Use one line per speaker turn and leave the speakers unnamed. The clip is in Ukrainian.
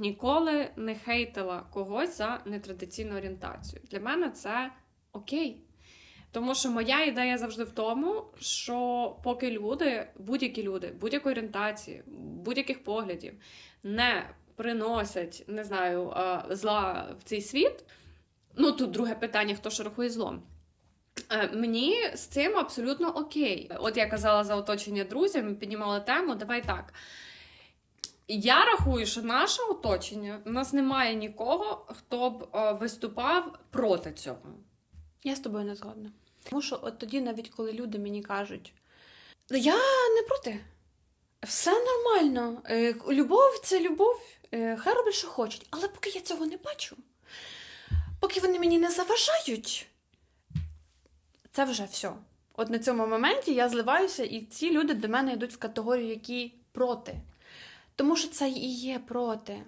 ніколи не хейтила когось за нетрадиційну орієнтацію. Для мене це окей. Тому що моя ідея завжди в тому, що поки люди, будь-які люди, будь-якої орієнтації, будь-яких поглядів не приносять, не знаю, е, зла в цей світ. Ну тут друге питання: хто що рахує злом. Е, Мені з цим абсолютно окей. От я казала за оточення друзів, ми піднімали тему. Давай так. Я рахую, що наше оточення у нас немає нікого, хто б е, виступав проти цього.
Я з тобою не згодна. Тому що от тоді, навіть коли люди мені кажуть, я не проти, все нормально. е, Любов це любов, е, хай роблять, що хочуть. Але поки я цього не бачу, поки вони мені не заважають, це вже все. От на цьому моменті я зливаюся, і ці люди до мене йдуть в категорію, які проти. Тому що це і є проти.